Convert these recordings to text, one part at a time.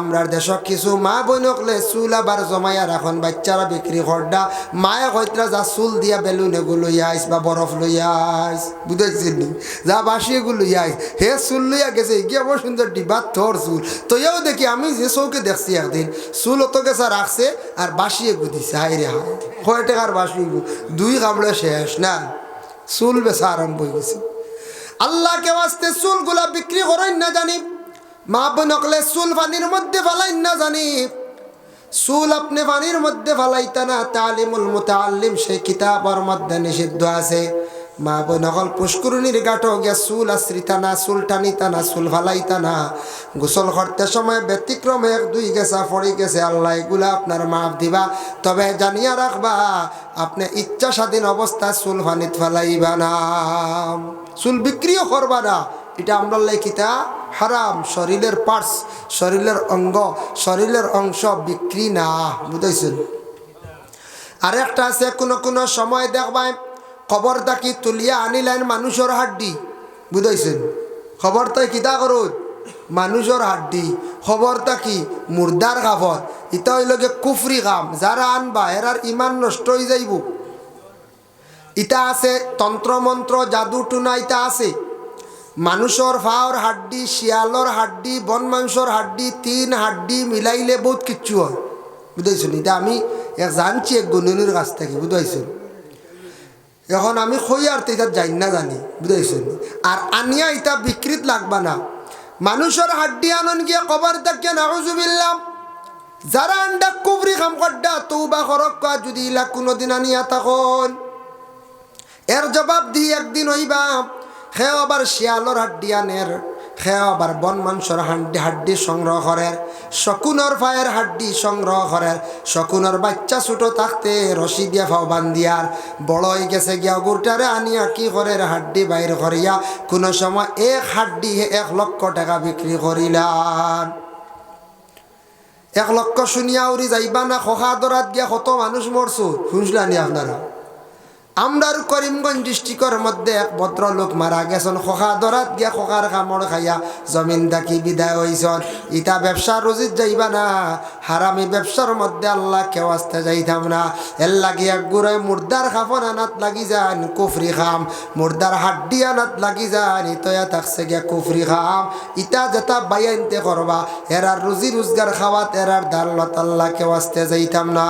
আমরা দেশ কিছু মা বইনকলে চুল আবার জমাইয়া রাখন, বাচ্চারা বিক্রি করডা মায়ে কইতরা, যা চুল দিয়া বেলুন এগুলো আইস বা বরফ লইয়া আইস। বুঝাইছেন নি? যা বাসি এগুলো আইস। হে চুল লইয়া গেছে, কি বড় সুন্দর ডিবা তোর চুল। তো দেখি আমি যে চৌকে দেখছি একদিন, চুল অত গেছা রাখছে আর বাসি এগু দিছে হাই রে হাই কয় টাকার বাসি এগু? দুই কামড়ে শেষ না? চুল বেচা আরম্ভ হয়ে গেছে। আল্লাহকে আসতে চুলগুলা বিক্রি করেন না জানি। মা নকলে চুল পানির মধ্যে ফালাইন না জানি। চুল আপনি পানির মধ্যে ফালাইতা না, তালিমুল মুতাল্লিম সেই কিতাবর মধ্যে নিষিদ্ধ আছে। মা নকল পুষ্করণীর গাঠো গিয়া চুল আশ্রিতা না, চুল টানিতা না, চুল ফালাইতা না। গোসল করতে সময় ব্যতিক্রমে এক, দুই গেছা, পড়ি গেছে, আল্লাহ এগুলা আপনার মাফ দিবা। তবে জানিয়া রাখবা, আপনি ইচ্ছা স্বাধীন অবস্থায় চুল ফানিত ফেলাইবা না। চুল বিক্রিও করবা না। এটা আমরা লেখিতা হারাম, শরীরের পার্টস শরীরের অঙ্গ, শরীরের অংশ বিক্রি না, বুঝাইছেন? আরেকটা আছে, কোনো কোনো সময় দেখবাই খবর তাকি তুলিয়া আনিলেন মানুষের হাড্ডি, বুঝাইছেন? খবর তাই কিতা করুন মানুষের হাড্ডি, খবর তাকি মুর্দার কাপড় ইটা হইল কুফরি কাম যারা আনবা, এরার ইমান নষ্ট হয়ে যাইব। ইটা আছে, তন্ত্রমন্ত্র জাদু টুনা ইটা আছে। মানুষের ফাওর হাড্ডি শিয়ালর হাড্ডি, বন মাংসর হাড্ডি তিন হাড্ডি মিলাইলে বহুত কিচ্ছু হয়। বুঝাইছেন এটা আমি এক জানছি এক গণনির কাছ থেকে বুঝাইছেন এখন আমি খই আর এটা যাই না জানি বুঝাইছেন আর আনিয়া ইটা বিকৃত লাগবা না। মানুষের হাড্ডি আনন গিয়ে কবার থাকে নাউজুবিল্লাম যারা আন্ডা কুবরি খাম কড্ডা, তৌবা করক কয়া যদি ইলা কোনোদিন আনিয়া তখন এর জবাব দি একদিন হইবা। সেও আবার শিয়ালর হাড্ডি আনের সেও আবার বন মাংসর হাড্ডি হাড্ডি সংগ্রহ করে শকুনের ফায়ের হাড্ডি সংগ্রহ করে শকুনের বাচ্চা ছোটো থাকতে রশি দিয়া ফাও বান্দিয়ার বড় হয়ে গেছে গিয়া গুরটারে আনিয়া কি করে হাড্ডি বাইর করিয়া কোনো সময় এক হাড্ডি এক লক্ষ টাকা বিক্রি করিলাম এক লক্ষ শুনিয়া উড়ি যাইবা না খোখা দরাত গিয়া কত মানুষ মরছো শুনছিলানি আপনারা? আমরার করিমগঞ্জ ডিস্ট্রিক্টর মধ্যে এক ভদ্রলোক মারা গেছেন। খোখা দরাত গিয়া খোখার কামড় খাইয়া জমিন থাকি বিদায় হইছন। ইটা ব্যবসা রুজিত যাইবা না, হারামি ব্যবসার মধ্যে আল্লাহ কেউ আসতে যাইতাম না। এর লাগি এক গুড়ায় মুর্দার খাফন আনাত লাগি যান, কুফরি খাম। মুর্দার হাড্ডি আনাত লাগি যান, ইতয়া থাকছে গিয়া কুফরি খাম। ইটা যেটা বাইয়ানতে করবা, এরার রুজি রোজগার খাওয়াত, এরার দাল্লত আল্লাহ কেউ আসতে যাইতাম না।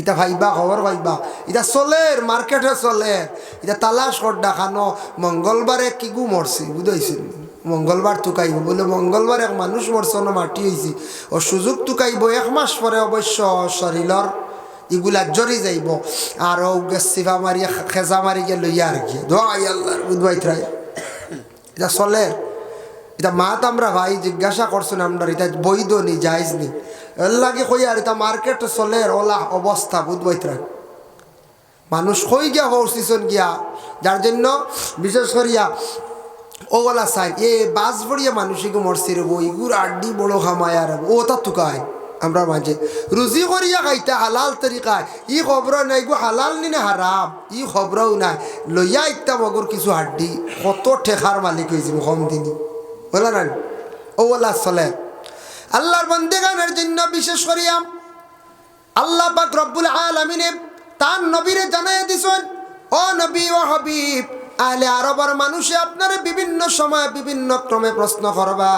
এটা ভাইবা খবর ভাইবা। এটা চলের মার্কেটে চলে। এটা তালাশ কর দেখানো মঙ্গলবারে কি গু মরছি বুঝাইছিল মঙ্গলবার তুকাইব বলে মঙ্গলবার এক মানুষ মরছে না মাটি হয়েছি ও সুযোগ তুকাইব এক মাস পরে অবশ্য শরীরের ইগুলা জরি যাইব। আর ও গেছিফা মারি খেজা মারি গিয়ে লইয়া আর কি দোয়াই আল্লাহর বুধবাইতরাই এটা চলে। এটা মাত আমরা ভাই, জিজ্ঞাসা করছেন আমরা এটা বৈধ নি যাইজ নি? এর লাগে কই আর এটা মার্কেট চলে ওলা অবস্থা বুধবৈতরা মানুষ কই গিয়া হরছিছন গিয়া? যার জন্য বিশেষ করিয়া ওলা সাইন এ বাস ভরিয়া মানুষকে মরছি রে বই গুর আড্ডি বড় খামায় আর ও তা তুকায় আমরা মাঝে। রুজি করিয়া খাইতে হালাল তরিকায়, ই খবর নাই গো, হালাল নি না হারাম, ই খবরও নাই। লইয়া ইত্যা মগর কিছু হাড্ডি কত ঠেকার মালিক হয়েছে কম দিনই। বলে না ওলা চলে। আল্লাহর বন্দেগানের জন্য বিশেষ করিয়া আল্লাহ পাক রব্বুল আলমিনে তার নবীরে জানাই দিছেন, ও নবী ও হবিব, আহলে আরবর মানুষে আপনারা বিভিন্ন সময় বিভিন্ন ক্রমে প্রশ্ন করবা।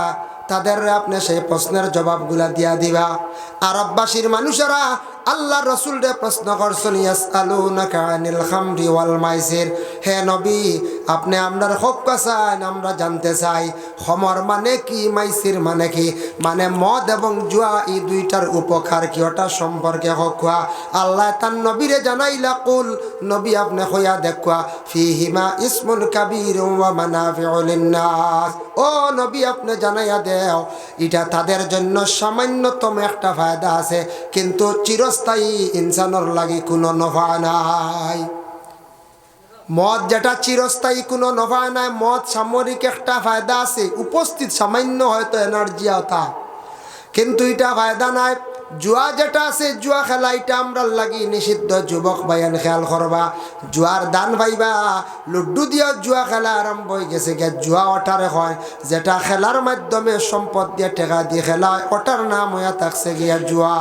তাদের আপনি সেই প্রশ্নের জবাবগুলা দিয়া দিবা। আরববাসীর মানুষেরা আল্লাহ রসুলরে প্রশ্ন করছেন, ইয়াসআলুনাকা আনিল খামরি ওয়াল মাইসির? হে নবী, আপনি আপনার হক চান আমরা জানতে চাই, খমর মানে কি, মাইসির মানে কি? মানে মদ এবং জুয়া, এই দুইটার উপকার কি? ওটা সম্পর্কে হকুয়া আল্লাহ তার নবীরে জানাইলা, কুল, নবী আপনি হইয়া দেখুয়া ফি হিমা ইসমুল কাবির ও নবী, আপনি জানাইয়া দেও, এটা তাদের জন্য সামান্যতম একটা ফায়দা আছে, কিন্তু চিরস্থায়ী ইনসানের লাগি কোনো নফা নাই। মদ যেটা চিরস্থায়ী কোনো নফা নাই, মদ সামরিক একটা ফায়দা আছে, উপস্থিত সামান্য হয়তো এনার্জি আওতা কিন্তু এটা ফায়দা নাই, জুয়া যেটা আছে, জুয়া খেলা, এটা আমরা লাগি নিষিদ্ধ, যুবক ভাইয়ান খেয়াল করবা। জুয়ার দান পাইবা, লুড্ডু দিয়ে জুয়া খেলা আরম্ভ হয়ে গেছে গে জুয়া ওটারে হয়, যেটা খেলার মাধ্যমে সম্পদ দিয়ে টেকা দিয়ে খেলা ওটার নাম হইয়া থাকছে গিয়া জুয়া।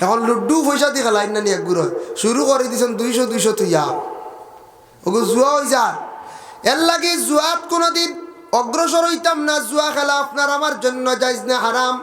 এখন লুডু পয়সা দিয়ে খেলা না নিয়ে গুড়ো শুরু করে দিয়েছেন দুইশো দুইশো তুইয়া ওগো জুয়া হয়ে যা এর লাগে জুয়াত কোনোদিন অগ্রসর হইতাম না, জুয়া খেলা আপনার আমার জন্য যাইজ না হারাম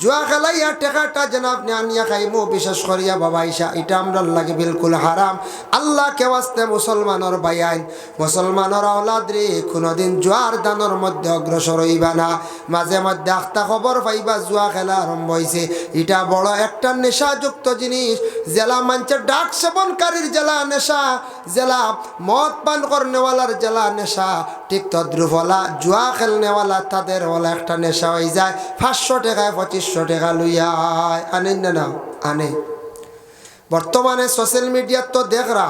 জুয়া খেলাইয়া টেকাটা যেন আপনি আনিয়া খাইমো, বিশেষ করিয়া বাবা ইসা এটা আমরা লাগে বিলকুল হারাম। আল্লাহ কেওয়াস্তে মুসলমানের বাইআইন মুসলমানের রে, কোনোদিন জুয়ার দানোর মধ্যে অগ্রসর হইবা না। মাঝে মধ্যে আখতা খবর পাইবা জুয়া খেলা আরম্ভ হয়েছে এটা বড় একটা নেশাযুক্ত জিনিস। জেলা মানছে ডাক সেবনকারীর জেলা নেশা। জেলা মদ পান করনেওয়ালার জেলা নেশা। ঠিক তদ্রুপলা জুয়া খেলনেওয়ালা তাদের ওলা একটা নেশা হয়ে যায়। পাঁচশো টাকায় পঁচিশশো টাকা লইয়ায় আনেন না না, আনে। বর্তমানে সোশ্যাল মিডিয়ার তো দেখরা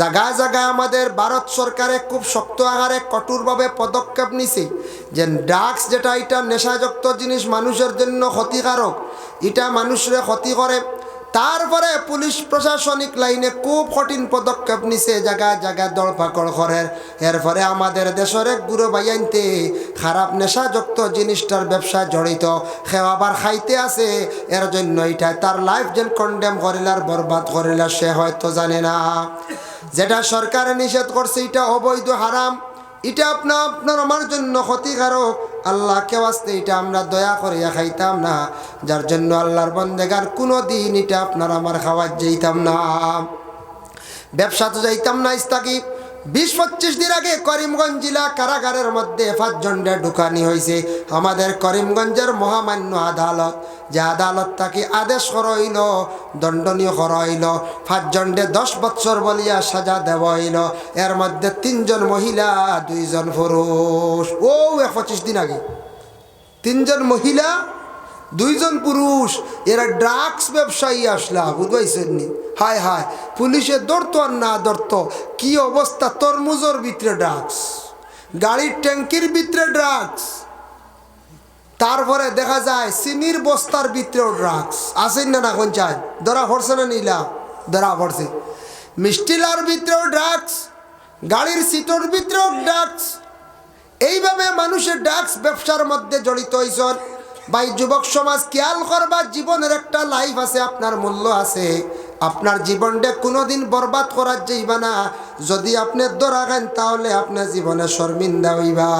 জায়গায় জায়গায় আমাদের ভারত সরকারে খুব শক্ত আকারে কঠোরভাবে পদক্ষেপ নিছে যে ড্রাগস যেটা, এটা নেশাযুক্ত জিনিস মানুষের জন্য ক্ষতিকারক, এটা মানুষের ক্ষতি করে। তারপরে পুলিশ প্রশাসনিক লাইনে খুব কঠিন পদক্ষেপ নিছে জায়গায় জায়গায় দড়পাকড় করে এরপরে আমাদের দেশের এক গুরু বাইয়াইনতে খারাপ নেশাযুক্ত জিনিসটার ব্যবসায় জড়িত। খেওয়াবার খাইতে আছে, এর জন্য এটা তার লাইফ যেন কন্ডেম করিলার, বরবাদ করিলার, সে হয়তো জানে না। যেটা সরকারে নিষেধ করছে, এটা অবৈধ, হারাম। এটা আপনার আপনার আমার জন্য ক্ষতিকারক। আল্লাহকে আসতে এটা আমরা দয়া করিয়া খাইতাম না, যার জন্য আল্লাহর বন্দেগার কোনো দিন এটা আপনার আমার খাওয়ার যেতাম না। ব্যবসা তো যাইতাম না ইস্তাকি বিশ পঁচিশ দিন আগে করিমগঞ্জ জেলা কারাগারের মধ্যে পাঁচজনটা ঢুকানি হয়েছে। আমাদের করিমগঞ্জের মহামান্য আদালত, যে আদালত তাকে আদেশ করইল, দণ্ডনীয় করইল পাঁচজনডে দশ বৎসর বলিয়া সাজা দেওয়া হইল এর মধ্যে তিনজন মহিলা, দুইজন পুরুষ। ও, এক পঁচিশ দিন আগে। তিনজন মহিলা দুইজন পুরুষ, এরা ড্রাগস ব্যবসায়ী আসলা বুঝবাইছেন নি হায় হায়, পুলিশে দৌড়তো আর না দৌড়তো কি অবস্থা তরমুজর ভিতরে ড্রাগস গাড়ির ট্যাঙ্কির ভিতরে ড্রাগস তারপরে দেখা যায়, চিনির বস্তার ভিতরেও ড্রাগস আসেন না না কোন চাই? ধরা পড়ছে না নিলা? ধরা পড়ছে। মিষ্টিলার ভিতরেও ড্রাগস গাড়ির সিটোর ভিতরেও ড্রাগস এইভাবে মানুষের ড্রাগস ব্যবসার মধ্যে জড়িত হয়েছেন ভাই, যুবক সমাজ, খেয়াল করবার জীবনের একটা লাইফ আছে, আপনার মূল্য আছে। আপনার জীবনটা কোনোদিন বরবাদ করার যাইবা না। যদি আপনি দরা খান তাহলে আপনার জীবনে শর্মিন্দা হইবা।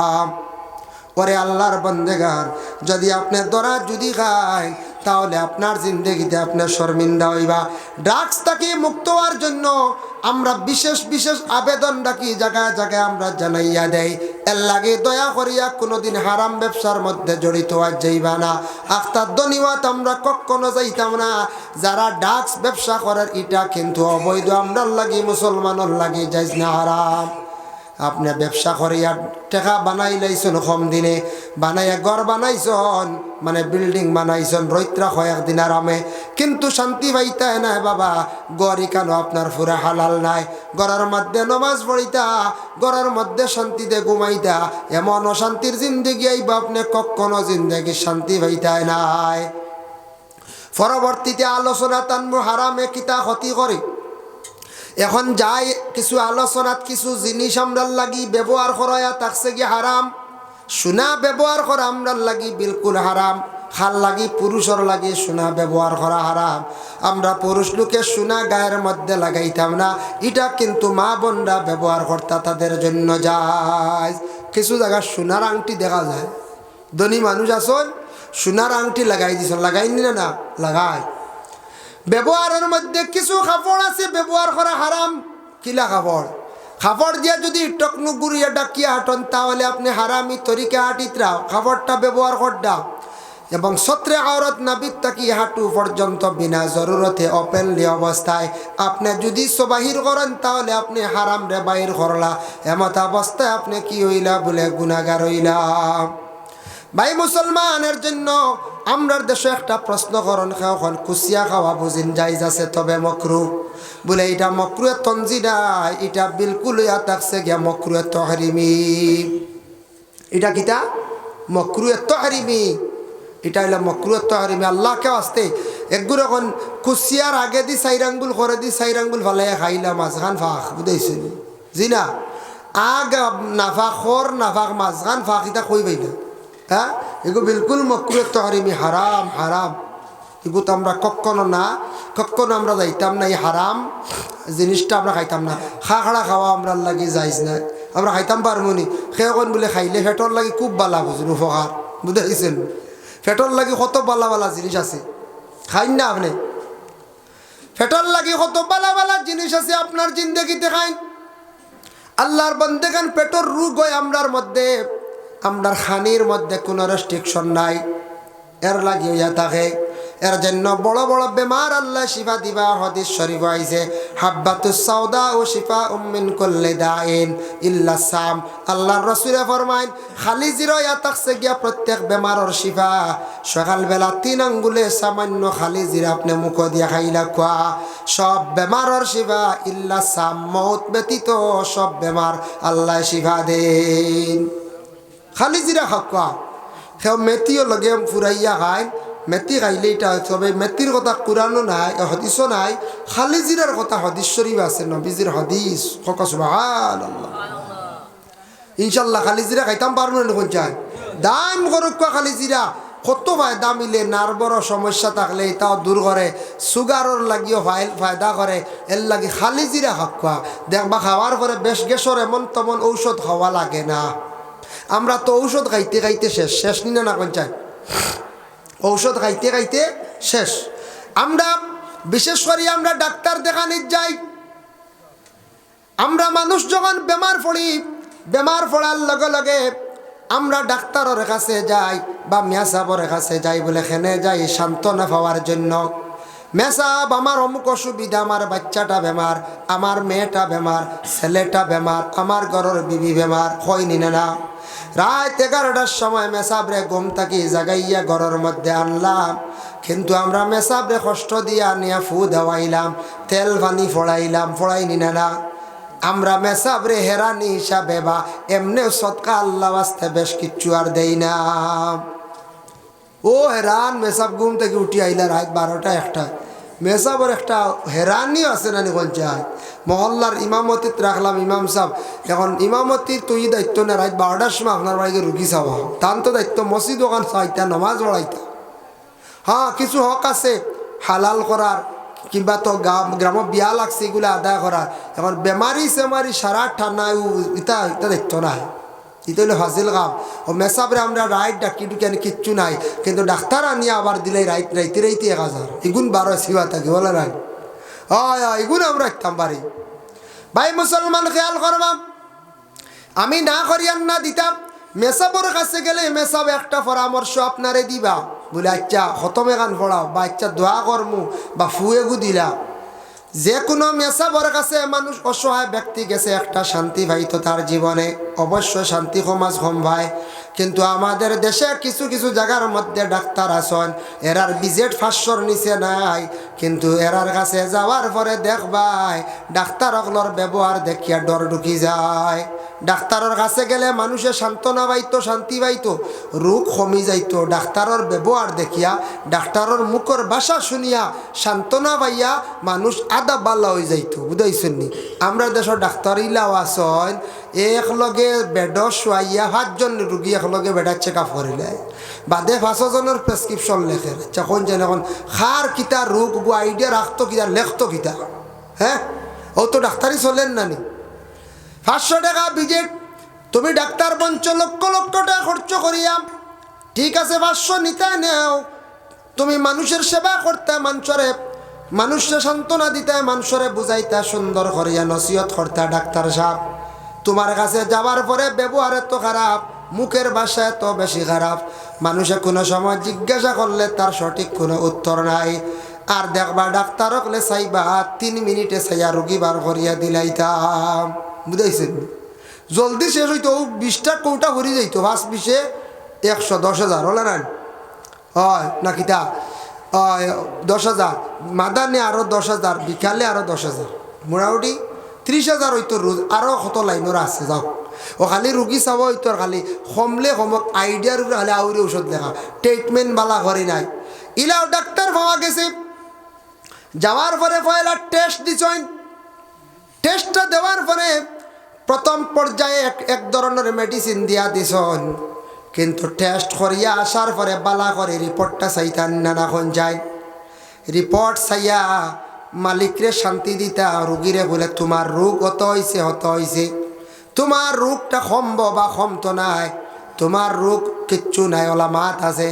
পরে আল্লাহর বন্দেগার, যদি আপনি দরা যদি খায় তাহলে আপনার জিন্দগিতে আপনার শর্মিন্দা হইবা। ড্রাগস থেকে মুক্ত হওয়ার জন্য আমরা বিশেষ বিশেষ আবেদন ডাকি জায়গায় জায়গায় আমরা জানাইয়া দেই। এর লাগে দয়া করিয়া কোনোদিন হারাম ব্যবসার মধ্যে জড়িত আর যাইবা না। আখতার দনিওয়াত আমরা কখনো যাইতাম না। যারা ড্রাগস ব্যবসা করার এটা কিন্তু অবৈধ, আমরার লাগি মুসলমানের লাগি যাইস না হারাম। আপনি ব্যবসা করিয়া টেকা বানাই লাইছন কম দিনে, বানাইয়া ঘর বানাইছন মানে বিল্ডিং বানাইছন, রৈত্রা কয়েকদিন আরামে। কিন্তু শান্তি পাইতায় নাই বাবা গড়ি কেন আপনার ফুরা হালাল নাই। গড়ের মধ্যে নমাজ পড়িতা গড়ের মধ্যে শান্তিতে ঘুমাইতা, এমন অশান্তির জিন্দগি আইবা আপনি কখনো জিন্দগি শান্তি পাইতায় নাই। পরবর্তীতে আলোচনা তানমু হারামে কিতা ক্ষতি করে। এখন যাই, কিছু আলোচনাত কিছু জিনিস আমরার লাগি ব্যবহার করায়া তাকছে কি হারাম? সোনা ব্যবহার করা আমরার লাগি বিলকুল হারাম। খাল লাগি পুরুষের লাগি সোনা ব্যবহার করা হারাম। আমরা পুরুষ লোকে সোনা গায়ের মধ্যে লাগাইতাম না। এটা কিন্তু মা বোনরা ব্যবহার করতা তাদের জন্য যায় কিছু জায়গায় সোনার আংটি দেখা যায়। ধনী মানুষ আসন সোনার আংটি লাগাই দিছ। লাগাইনি না লাগায়। ব্যবহারের মধ্যে কিছু আছে ব্যবহার করা হারাম কিলা কাপড়? কাপড় দিয়া যদি টকনু গুড়িয়া ডাকিয়া হাঁটন তাহলে আপনি হারামি তরিকা হাঁটিতরাও কাপড়টা ব্যবহার করডা এবং সত্রে আওরত নাবিদ তাকি হাঁটু পর্যন্ত বিনা জরুরতে ওপেনলি অবস্থায় আপনি যদি সবাহির করেন তাহলে আপনি হারাম রে বাহির করলা এমত অবস্থায় আপনি কি হইলা বলে গুণাগার হইলা। ভাই মুসলমানের জন্য আমরার দেশে একটা প্রশ্ন করন খাওয়া কুচিয়া খাওয়া বুঝিন যাই আছে তবে মকরু। বলে, এটা মকরুয়ে তঞ্জি নাই এটা বিলকুল ইয়া থাকছে গিয়া মকরুয়ে তহরিমি। এটা কিতা? মকরুয়ে তহরিমি। এটা হইল মকরুত হারিমি আল্লাহকে আসতে। একগুলো এখন কুচিয়ার আগে দি চাইরাঙ্গুল করে দি চাইরাঙ্গুল ফালে খাইলাম মাঝখান ফাঁক, বুঝাইছেন? জি না আগ নাফাক খর নাফাক মাঝখান ফাঁক, এটা কই পাইলা হ্যাঁ? এগো বিলকুল মকরুত হারিমি হারাম হারাম। এগুলো তো আমরা কখনো না, কখনো আমরা যাইতাম না, এই হারাম জিনিসটা আমরা খাইতাম না। খা খাড়া খাওয়া আমরা লাগি যাইস না। আমরা খাইতাম পারব নি সেখন বলে খাইলে ফেটর লাগি খুব বালা বুঝুন উপকার বুঝাইছেন ফেটর লাগি কত বালা বালা জিনিস আছে? খাইন না আপনি? ফেটর লাগি কত বালা বালা জিনিস আছে আপনার জিন্দগিতে খাইন? আল্লাহর বন্দেগান পেটর রোগ হয় আমরার মধ্যে। আমরার খানির মধ্যে কোনো রেস্ট্রিকশন নাই। এর লাগি থাকে। এর জন্য বড় বড় বেমার আল্লাহ শিফা দিবা হদিস শরীফ আইছে, হাব্বাতু সাউদা ও শিফা উম্মিন করলে দাইন ইল্লা সাম। আল্লাহর রসুলে ফরমাইন, খালি জিরো থাকছে গিয়া প্রত্যেক বেমারর শিফা। সকালবেলা তিন আঙ্গুলে সামান্য খালি জিরা আপনি মুখ দিয়া খাইলা খোয়া। সব বেমারর শিফা ইল্লা সাম মৌত ব্যতীত সব বেমার আল্লাহ শিফা দেন। খালি জিরা খাওয়া সেও মেথিও লগে ফুরাইয়া খায় মেথি খাইলে এটা তবে মেথির কথা কোরআনও নাই হদিসও নাই। খালি জিরার কথা হদিস আছে নবীজির হদিস ককা ইনশাল্লাহ খালি জিরা খাইতাম পারব না কোন চাই? দাম করুক খালি জিরা কত ফায়দা মিলে নার্ভর সমস্যা থাকলে এটাও দূর করে সুগারর লাগিও ফাইল ফায়দা করে এর লাগে খালি জিরা খাওয়া দেখবা খাওয়ার পরে বেশ গেছর এমন তেমন ঔষধ খাওয়া লাগে না। আমরা তো ঔষধ খাইতে খাইতে শেষ শেষ নিনা না চাই? ঔষধ খাইতে খাইতে শেষ। আমরা, বিশেষ করে আমরা ডাক্তার দেখানির যাই, আমরা মানুষ যখন বেমার পড়ি, বেমার পড়ার লগে লগে আমরা ডাক্তারের কাছে যাই বা মেসাবর কাছে যাই বলে খেনে যাই, সান্ত্বনা পাওয়ার জন্য। মেসাব আমার অমুক অসুবিধা, আমার বাচ্চাটা বেমার, আমার মেয়েটা বেমার, ছেলেটা বেমার, আমার ঘরের বিবি বেমার হয় নিনে না। রাত এগারোটার সময় মেসাবরে ঘুম থাকি জাগাইয়া ঘরের মধ্যে আনলাম। কিন্তু আমরা মেসাবরে কষ্ট দিয়া নিয়ে ফু দেওয়াইলাম, তেল পানি ফড়াইলাম ফড়াই নিনে না। আমরা মেসাবরে হেরানি হিসাবে বা এমনি সৎকা আল্লাহ আসতে বেশ কিচ্ছু আর দেই না। ও হেরান, মেসাব ঘুম থেকে উঠি আইলা রাত বারোটা একটা মেসাবর একটা হেরানিও আছে না নিখন চাই মহল্লার ইমামতিত রাখলাম ইমাম সাহেব। এখন ইমামতির তুই দায়িত্ব না, রাত বারোটার সময় আপনার বাড়িতে রুগী চাওয়া তান তো দায়িত্ব, মসজিদ ওখান চাইতা, নমাজ পড়াইতা। হ্যাঁ কিছু হক আছে, হালাল করার, কিংবা তো গ্রাম বিয়া লাগছে, এগুলো আদায় করার। এখন বেমারি সেমারি সারা ঠান্ডা ইতা ইটা দেখতো না ইটা হলো হাজিল কাম ও মেসাবরে আমরা রাইট ডাকি আনি কিচ্ছু নাই। কিন্তু ডাক্তার আনি আবার দিলে রাইট, রাইতে রাইতে এক হাজার। এগুন বারো সিবা থাকে, বলে রাই হয় এগুন আমরা রাখতাম পারি ভাই, মুসলমান খেয়াল করবাম আমি না করিয়ান না দিতাম। মেসাবর কাছে গেলে মেসাব একটা পরামর্শ আপনারে দিবা। বলে আচ্ছা খতমে গান পড়াও, বা আচ্ছা দোয়া কর্মু, বা ফুয়েগু দিলা। যে কোনো মেসাবর কাছে মানুষ অসহায় ব্যক্তি গেছে, একটা শান্তি ভাই তো তার জীবনে। অবশ্য শান্তি সমাজ সম্ভায় কিন্তু আমাদের দেশে কিছু কিছু জায়গার মধ্যে ডাক্তার আসন এরার বিজেট ফাঁসর নিচে নাই, কিন্তু এরার কাছে যাওয়ার পরে দেখবাই ডাক্তার অগলর ব্যবহার দেখিয়া ডর ঢুকি যায়। ডাক্তারের কাছে গেলে মানুষে সান্ত্বনা পাইতো, শান্তি পাইতো। রোগ কমি যাইতো। ডাক্তারের ব্যবহার দেখিয়া ডাক্তারের মুখর ভাষা শুনিয়া, সান্ত্বনা পাইয়া মানুষ আদা বাল্লা হয়ে যাইতো। বুঝাইছেন আমরা দেশের ডাক্তার ইলাও আসন একলগে বেড শুয়াইয়া সাতজন রুগী একলগে বেডার চেক আপ করিলে বাদে পাঁচজনের প্রেসক্রিপশন লেখে। আচ্ছা কোন যেন এখন খার কিতা রোগ আইডিয়া রাখতো কিতা লেখতো কিতা হ্যাঁ ও তো ডাক্তারই চলেন না নি পাঁচশো টাকা ভিজিট তুমি ডাক্তার পঞ্চ লক্ষ লক্ষ টাকা খরচ করিয়া। ঠিক আছে, পাঁচশো নিতে নেও। তুমি মানুষের সেবা করতে, মানুষরে, মানুষকে সান্ত্বনা দিতে, মানুষরে বুঝাইতে, সুন্দর করিয়া নসিহত করতে, ডাক্তার সাহেব। তোমার কাছে যাওয়ার পরে ব্যবহার এত খারাপ, মুখের ভাষা এত বেশি খারাপ। মানুষে কোনো সময় জিজ্ঞাসা করলে তার সঠিক কোনো উত্তর নাই। আর দেখবা ডাক্তার হলে চাইবা তিন মিনিটে চাইয়া রুগী বার করিয়া দিলাইতাম। বুঝাইছেন? জলদি শেষ হইতো, বিশটা কৌটা ভরি যাইতো, পাঁচ বিশে একশো দশ হাজার, হলে না? হয় না কিতা দশ হাজার। মাদানে আরও দশ হাজার, বিকালে আরও দশ হাজার। মোটামুটি ত্রিশ হাজার হইতো রোজ আরও কত লাইনের আছে, যাও। ও খালি রুগী চাব তোর খালি কমলে কমক আইডিয়ার উপরে খালি আউরি ঔষধ লেখা। ট্রিটমেন্ট বালা করে নাই। ইলাও ডাক্তার পাওয়া গেছে যাওয়ার পরে পয়লা টেস্ট দিছেন টেস্টটা দেওয়ার পরে প্রথম পর্যায়ে এক এক ধরনের মেডিসিন দিয়া দিছন। কিন্তু টেস্ট করিয়া আসার পরে বালা করে রিপোর্টটা চাইতান না এখন যায়। রিপোর্ট চাইয়া মালিকরে শান্তি দিতা, রুগীরে বলে, তোমার রোগ অত হয়েছে হত হয়েছে তোমার রোগটা কমব বা কমতো নাই। তোমার রোগ কিচ্ছু নাই, ওলা মাত আছে।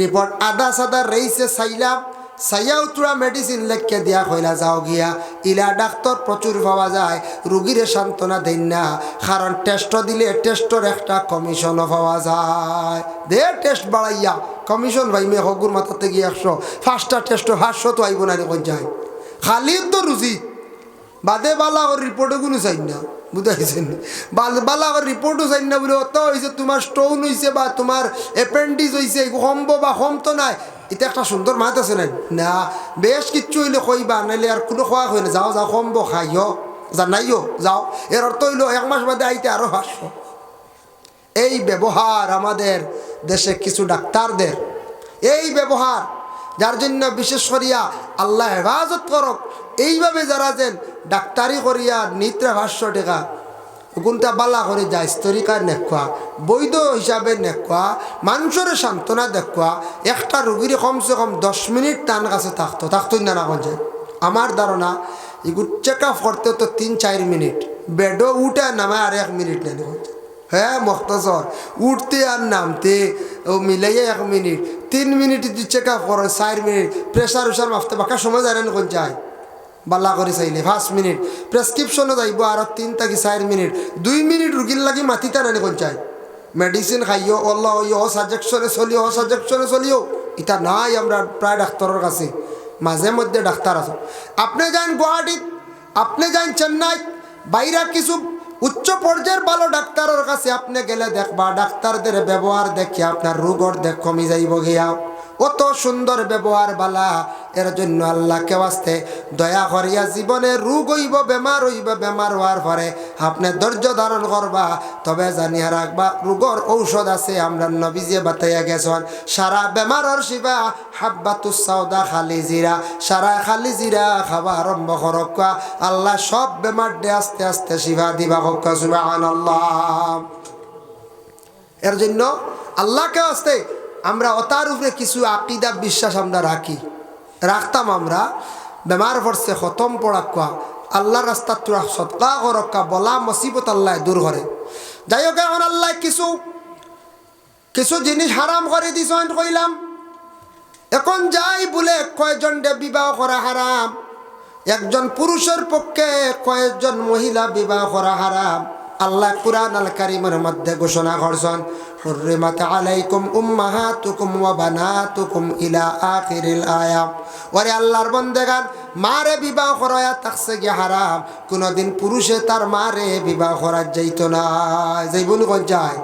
রিপোর্ট আদা সাদা রইছে চাইলাম। চাইয়াও তোরা মেডিসিন লেখকে দিয়া কইলা যাও গিয়া। ইলা ডাক্তার প্রচুর পাওয়া যায় রুগীরে সান্ত্বনা দেন না। কারণ টেস্ট দিলে টেস্টর একটা কমিশনও পাওয়া যায়। দে টেস্ট বাড়াইয়া কমিশন ভাই মেয়ে হগুর মাথাতে গিয়ে একশো ফার্স্টটা টেস্ট পাঁচশো তো আইব না কোন যায়। খালি তো রুচি বাদে বালা ওর রিপোর্টও কোনো চাই না বুঝাইছেন বালা ওর রিপোর্টও চাই না বলে, অত হয়েছে তোমার স্টোন হয়েছে বা তোমার অ্যাপেন্ডিস হয়েছে কমব বা কম তো নাই। এটা একটা সুন্দর মাত আছে নাই না, বেশ কিচ্ছু হইলে কইবা, নাইলে আর কোনো খোয়া না। যাও যাও, কমব খাইও। জানাইও যাও। এর অর্থ হইল এক মাস বাদে আইতে আরও পাঁচশো। এই ব্যবহার আমাদের দেশে কিছু ডাক্তারদের। এই ব্যবহার, যার জন্য বিশেষ করিয়া আল্লাহ হেফাজত করক, এইভাবে যারা যেন ডাক্তারি করিয়া নিত্রা ভাষ্য টেকা কোনটা বালা করে যায়, স্তরিকার নেখা বৈধ হিসাবে নেখা মানুষের সান্ত্বনা দেখা একটা রুগীর কমসে কম দশ মিনিট তান কাছে থাকতো থাকতো না না যায় আমার ধারণা, এগুলো চেক আপ করতে তো তিন, চার মিনিট, বেডও উঠে নামে আর এক মিনিট নেন হ্যাঁ মখতসর উঠতে আর নামতে, ও মিলাইয়া এক মিনিট, তিন মিনিট চেক আপ করো, চার মিনিট প্রেশার উষার মাপতে বাকা সময় জানেন কোন যায় বাল্লা করে চাইলে। পাঁচ মিনিট প্রেসক্রিপশনও যাইব আর তিন থাকি চার মিনিট দুই মিনিট রুগীর লাগি মাতিতে নানি কোন চাই মেডিসিন খাইও, অল্লাহ ও সাজেকশনে চলিও ও সাজেকশনে চলিও। এটা নাই আমরা প্রায় ডাক্তারের কাছে। মাঝে মধ্যে ডাক্তার আছে। আপনি যান গুয়াহাটিত আপনি যান চেন্নাই বাইরা কিছু উচ্চ পর্যায়ের ভালো ডাক্তারের কাছে আপনি গেলে দেখবা ডাক্তারদের ব্যবহার দেখে আপনার রোগর দেখ কমি যাইব গিয়া। অত সুন্দর ব্যবহার বালা, এর জন্য আল্লাহকে আসতে দয়া করিয়া জীবনে রোগ হইব বেমার হইব বেমার হওয়ার পরে আপনি ধৈর্য ধারণ করবা। তবে জানিয়া রাখবা রোগর ঔষধ আছে, আমরা নবীজে বাতাইয়া গেছেন। সারা বেমারর শিবা হাব্বাতুস সাউদা খালি জিরা। সারা খালি জিরা খাবা আরম্ভ করক্কা আল্লাহ সব বেমার দে আস্তে আস্তে শিবা দিবা হক্কা আল্লাহ এর জন্য আল্লাহকে আসতে, আমরা অতার উপরে কিছু আকিদা, বিশ্বাস আমরা রাখি। রাখতাম আমরা। বেমার পড়ছে খতম পড়াক্কা আল্লাহ রাস্তা তোরা সৎকা করক্কা বলা মসিবত আল্লাহ দূর করে যাই হোক এখন আল্লাহ কিছু কিছু জিনিস হারাম করে দিছেন কইলাম এখন যাই বলে দে বিবাহ করা হারাম একজন পুরুষের পক্ষে কয়েকজন মহিলা বিবাহ করা হারাম আল্লাহ কুরআন আল কারিমের মধ্যে ঘোষণা করছেন হুররিমাত عليكم উম্মাহাতুকুম وبناتكم ইলা আখিরিল আয়াত ওরে আল্লাহর বন্দেগান, মারে বিবাহ করায়া তাকসে গিয়ে হারাম? কোনোদিন পুরুষে তার মারে বিবাহ করার যাইতো না। যাইবুন যায়